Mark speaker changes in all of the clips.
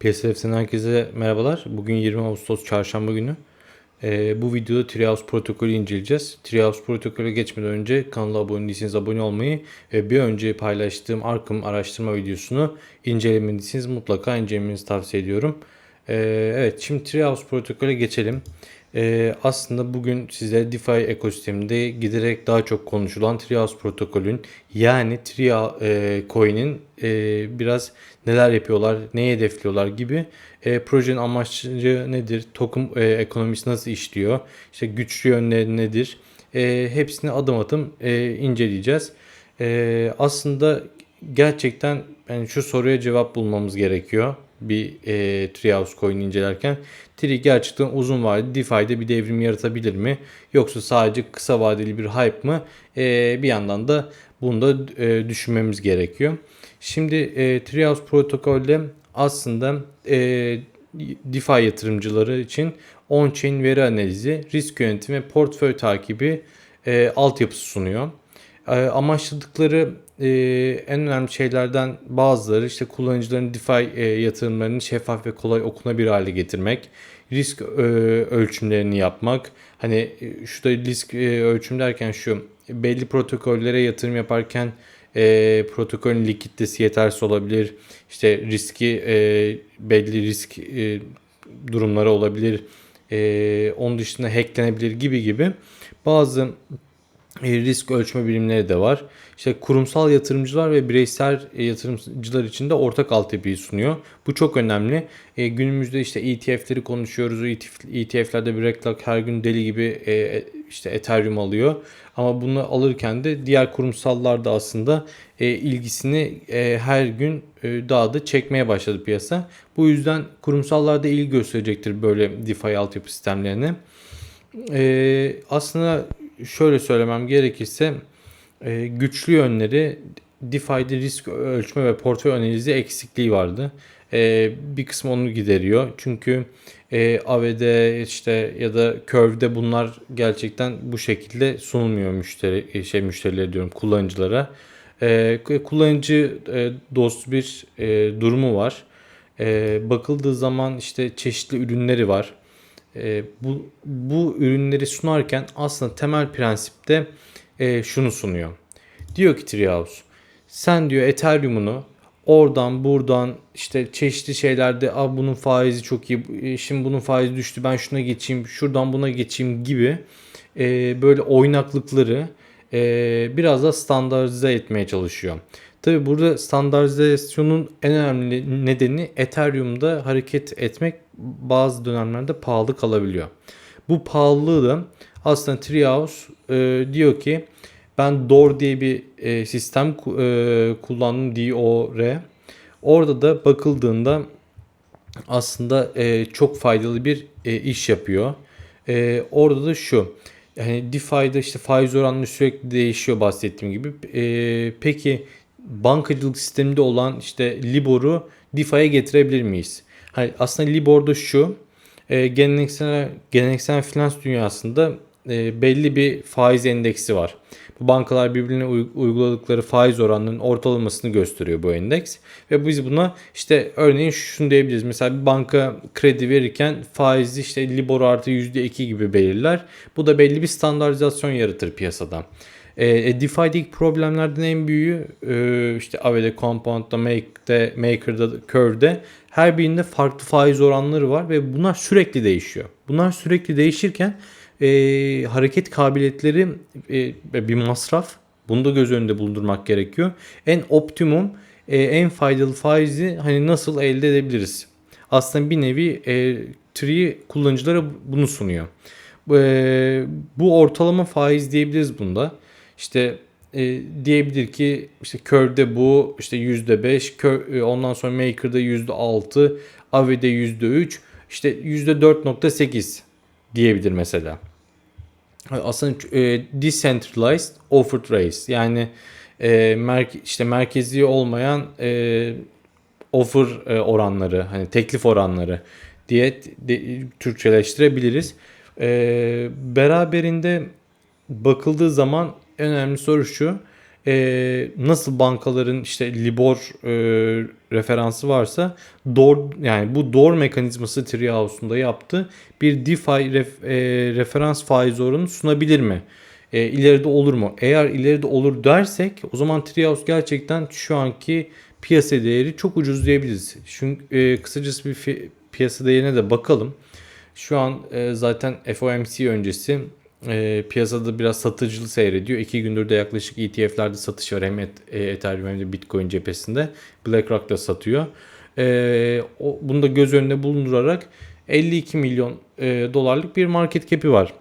Speaker 1: PSF'den herkese merhabalar. Bugün 20 Ağustos çarşamba günü. Ee, bu videoda Treehouse protokolü inceleyeceğiz. Treehouse protokolü geçmeden önce kanala abone değilseniz abone olmayı ve bir önce paylaştığım Arkham araştırma videosunu incelemediyseniz mutlaka incelemenizi tavsiye ediyorum. Ee, evet şimdi Treehouse protokolü geçelim. Ee, aslında bugün size DeFi ekosisteminde giderek daha çok konuşulan Treehouse protokolün yani Tria e, coin'in e, biraz neler yapıyorlar, neyi hedefliyorlar gibi e, projenin amaçları nedir, token e, ekonomisi nasıl işliyor, işte güçlü yönleri nedir, e, hepsini adım adım e, inceleyeceğiz. E, aslında gerçekten yani şu soruya cevap bulmamız gerekiyor bir e, Treehouse coin incelerken. Tree gerçekten uzun vadeli DeFi'de bir devrim yaratabilir mi? Yoksa sadece kısa vadeli bir hype mı? E, bir yandan da bunu da e, düşünmemiz gerekiyor. Şimdi e, Treehouse protokolde aslında e, DeFi yatırımcıları için on-chain veri analizi, risk yönetimi portföy takibi e, altyapısı sunuyor. E, amaçladıkları e, en önemli şeylerden bazıları işte kullanıcıların DeFi e, yatırımlarını şeffaf ve kolay okunabilir hale getirmek, risk e, ölçümlerini yapmak. Hani e, şurada risk e, ölçüm derken şu belli protokollere yatırım yaparken e, protokolün likiditesi yetersiz olabilir. İşte riski e, belli risk e, durumları olabilir. E, onun dışında hacklenebilir gibi gibi bazı risk ölçme birimleri de var. İşte kurumsal yatırımcılar ve bireysel e, yatırımcılar için de ortak altyapıyı sunuyor. Bu çok önemli. E, günümüzde işte ETF'leri konuşuyoruz. ETF, ETF'lerde BlackRock her gün deli gibi e, işte Ethereum alıyor. Ama bunu alırken de diğer kurumsallar da aslında e, ilgisini e, her gün e, daha da çekmeye başladı piyasa. Bu yüzden kurumsallar da ilgi gösterecektir böyle DeFi altyapı sistemlerine. E, aslında şöyle söylemem gerekirse e, güçlü yönleri DeFi'de risk ölçme ve portföy analizi eksikliği vardı. E, bir kısmı onu gideriyor. Çünkü e, AVD işte ya da Curve'de bunlar gerçekten bu şekilde sunulmuyor müşteri şey müşterilere diyorum kullanıcılara. E, kullanıcı e, dost bir e, durumu var. E, bakıldığı zaman işte çeşitli ürünleri var. E, bu bu ürünleri sunarken aslında temel prensipte e, şunu sunuyor. Diyor ki Treehouse sen diyor Ethereum'unu oradan buradan işte çeşitli şeylerde Aa, bunun faizi çok iyi e, şimdi bunun faizi düştü ben şuna geçeyim şuradan buna geçeyim gibi e, böyle oynaklıkları e, biraz da standartize etmeye çalışıyor. Tabi burada standartizasyonun en önemli nedeni Ethereum'da hareket etmek bazı dönemlerde pahalı kalabiliyor. Bu pahalılığı da aslında Treehouse e, diyor ki ben DOR diye bir e, sistem e, kullandım DOR. Orada da bakıldığında aslında e, çok faydalı bir e, iş yapıyor. E, orada da şu. Yani DeFi'de işte faiz oranları sürekli değişiyor bahsettiğim gibi. E, peki bankacılık sisteminde olan işte Libor'u DeFi'ye getirebilir miyiz? Hani aslında Libor'da şu. E, geleneksel geleneksel finans dünyasında e, belli bir faiz endeksi var. Bu bankalar birbirine uyguladıkları faiz oranlarının ortalamasını gösteriyor bu endeks. Ve biz buna işte örneğin şunu diyebiliriz. Mesela bir banka kredi verirken faizi işte Libor artı %2 gibi belirler. Bu da belli bir standartizasyon yaratır piyasada. E, e DeFi'deki problemlerden en büyüğü e, işte Aave Compound'da, Make'de, Maker'da, Curve'de her birinde farklı faiz oranları var ve bunlar sürekli değişiyor. Bunlar sürekli değişirken e, hareket kabiliyetleri e, bir masraf. Bunu da göz önünde bulundurmak gerekiyor. En optimum, e, en faydalı faizi hani nasıl elde edebiliriz? Aslında bir nevi e, Tree kullanıcılara bunu sunuyor. E, bu ortalama faiz diyebiliriz bunda. İşte e, diyebilir ki işte Curve'de bu işte %5, Kör, e, ondan sonra Maker'da %6, Avi'de %3, işte %4.8 diyebilir mesela. Aslında e, decentralized offered rates yani e, merk işte merkezi olmayan e, offer e, oranları hani teklif oranları diye de, Türkçeleştirebiliriz. E, beraberinde bakıldığı zaman en önemli soru şu. e, nasıl bankaların işte Libor e, referansı varsa DOR yani bu DOR mekanizması Treehouse'un da yaptığı bir DeFi ref, e, referans faiz oranı sunabilir mi? E, ileride olur mu? Eğer ileride olur dersek o zaman Treehouse gerçekten şu anki piyasa değeri çok ucuz diyebiliriz. Çünkü e, kısacası bir fi- piyasa değerine de bakalım. Şu an e, zaten FOMC öncesi e, piyasada biraz satıcılı seyrediyor. İki gündür de yaklaşık ETF'lerde satış var hem et, e, Ethereum hem de Bitcoin cephesinde. BlackRock da satıyor. E, o, bunu da göz önünde bulundurarak 52 milyon e, dolarlık bir market cap'i var.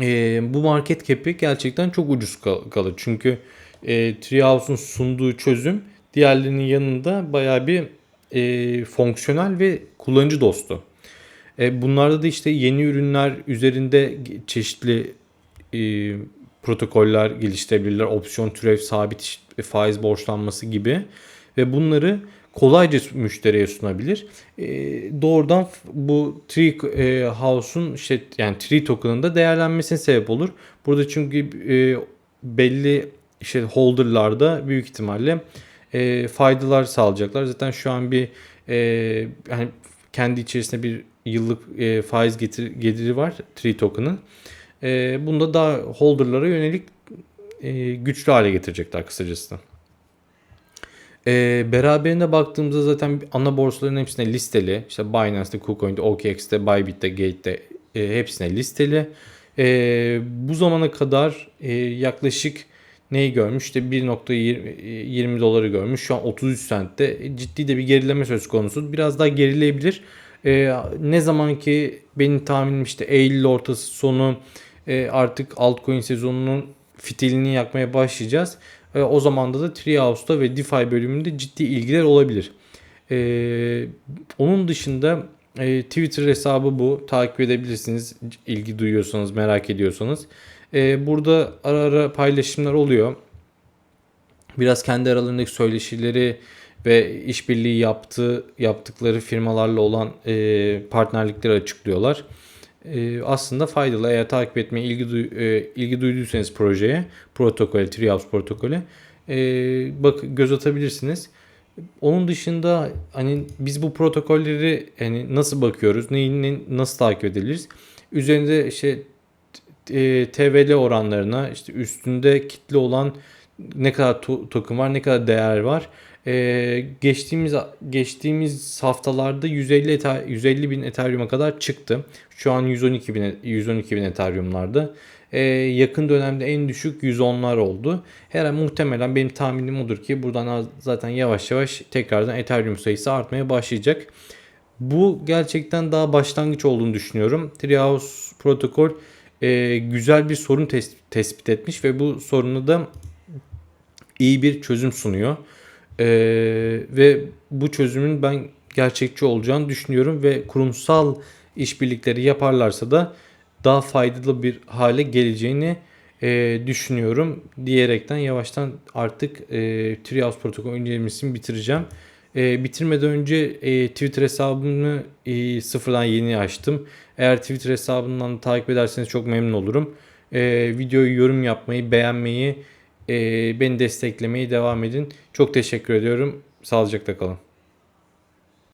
Speaker 1: E, bu market cap'i gerçekten çok ucuz kal- kalır. Çünkü e, Treehouse'un sunduğu çözüm diğerlerinin yanında bayağı bir e, fonksiyonel ve kullanıcı dostu. E, bunlarda da işte yeni ürünler üzerinde çeşitli e, protokoller geliştirebilirler. Opsiyon türev sabit iş- faiz borçlanması gibi ve bunları kolayca müşteriye sunabilir. E, doğrudan bu Tree e, House'un işte yani Tree token'ın da değerlenmesine sebep olur. Burada çünkü e, belli işte holder'larda büyük ihtimalle e, faydalar sağlayacaklar. Zaten şu an bir e, yani kendi içerisinde bir yıllık e, faiz getir, geliri var Tree token'ın. E, bunu da daha holder'lara yönelik e, güçlü hale getirecekler kısacası. E, beraberinde baktığımızda zaten ana borsaların hepsine listeli. İşte Binance'de, KuCoin'de, OKX'te, Bybit'te, Gate'de e, hepsine listeli. E, bu zamana kadar e, yaklaşık neyi görmüş? İşte 1.20 doları görmüş. Şu an 33 centte. E, Ciddi de bir gerileme söz konusu. Biraz daha gerileyebilir. E, ne zaman ki benim tahminim işte Eylül ortası sonu e, artık altcoin sezonunun fitilini yakmaya başlayacağız. E, o zaman da da Treehouse'da ve DeFi bölümünde ciddi ilgiler olabilir. E, onun dışında e, Twitter hesabı bu. Takip edebilirsiniz. ilgi duyuyorsanız, merak ediyorsanız. E, burada ara ara paylaşımlar oluyor. Biraz kendi aralarındaki söyleşileri ve işbirliği yaptığı yaptıkları firmalarla olan e, partnerlikleri açıklıyorlar. E, aslında faydalı. Eğer takip etmeye ilgi, duy- e, ilgi duyduysanız projeye, protokole, Treehouse protokolü e, bak göz atabilirsiniz. Onun dışında hani biz bu protokolleri hani nasıl bakıyoruz, neyi ne- nasıl takip edebiliriz? Üzerinde işte e, TVL oranlarına işte üstünde kitle olan ne kadar to- token var, ne kadar değer var. E, geçtiğimiz geçtiğimiz haftalarda 150 Ether- 150 bin Ethereum'a kadar çıktı. Şu an 112 bin 112 bin Ethereum'larda. E, yakın dönemde en düşük 110'lar oldu. Her muhtemelen benim tahminim odur ki buradan zaten yavaş yavaş tekrardan Ethereum sayısı artmaya başlayacak. Bu gerçekten daha başlangıç olduğunu düşünüyorum. Treehouse protokol e, güzel bir sorun tes- tespit etmiş ve bu sorunu da iyi bir çözüm sunuyor. E, ve bu çözümün ben gerçekçi olacağını düşünüyorum ve kurumsal işbirlikleri yaparlarsa da daha faydalı bir hale geleceğini e, düşünüyorum diyerekten yavaştan artık e, Treehouse protokol incelemesini bitireceğim. E, bitirmeden önce e, Twitter hesabımı e, sıfırdan yeni açtım. Eğer Twitter hesabından takip ederseniz çok memnun olurum. E, videoyu yorum yapmayı, beğenmeyi, beni desteklemeyi devam edin. Çok teşekkür ediyorum. Sağlıcakla kalın.